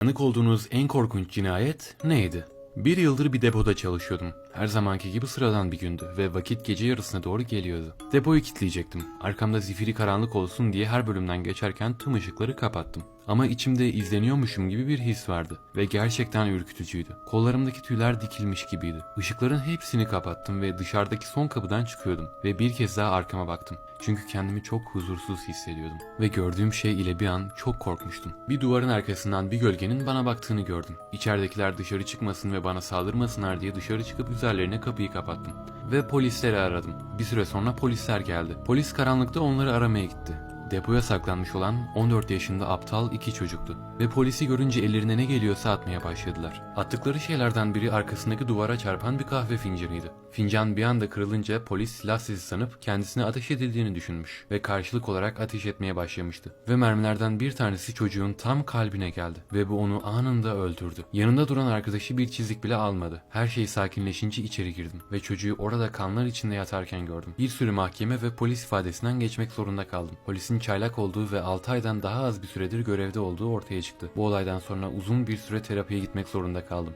Tanık olduğunuz en korkunç cinayet neydi? Bir yıldır bir depoda çalışıyordum. Her zamanki gibi sıradan bir gündü ve vakit gece yarısına doğru geliyordu. Depoyu kilitleyecektim. Arkamda zifiri karanlık olsun diye her bölümden geçerken tüm ışıkları kapattım. Ama içimde izleniyormuşum gibi bir his vardı ve gerçekten ürkütücüydü. Kollarımdaki tüyler dikilmiş gibiydi. Işıkların hepsini kapattım ve dışarıdaki son kapıdan çıkıyordum ve bir kez daha arkama baktım. Çünkü kendimi çok huzursuz hissediyordum ve gördüğüm şey ile bir an çok korkmuştum. Bir duvarın arkasından bir gölgenin bana baktığını gördüm. İçeridekiler dışarı çıkmasın ve bana saldırmasınlar diye dışarı çıkıp üzerlerine kapıyı kapattım. Ve polisleri aradım. Bir süre sonra polisler geldi. Polis karanlıkta onları aramaya gitti. Depoya saklanmış olan 14 yaşında aptal iki çocuktu ve polisi görünce ellerine ne geliyorsa atmaya başladılar. Attıkları şeylerden biri arkasındaki duvara çarpan bir kahve fincanıydı. Fincan bir anda kırılınca polis silah sesi sanıp kendisine ateş edildiğini düşünmüş ve karşılık olarak ateş etmeye başlamıştı. Ve mermilerden bir tanesi çocuğun tam kalbine geldi ve bu onu anında öldürdü. Yanında duran arkadaşı bir çizik bile almadı. Her şey sakinleşince içeri girdim ve çocuğu orada kanlar içinde yatarken gördüm. Bir sürü mahkeme ve polis ifadesinden geçmek zorunda kaldım. Polisin çaylak olduğu ve 6 aydan daha az bir süredir görevde olduğu ortaya çıktı. Bu olaydan sonra uzun bir süre terapiye gitmek zorunda kaldım.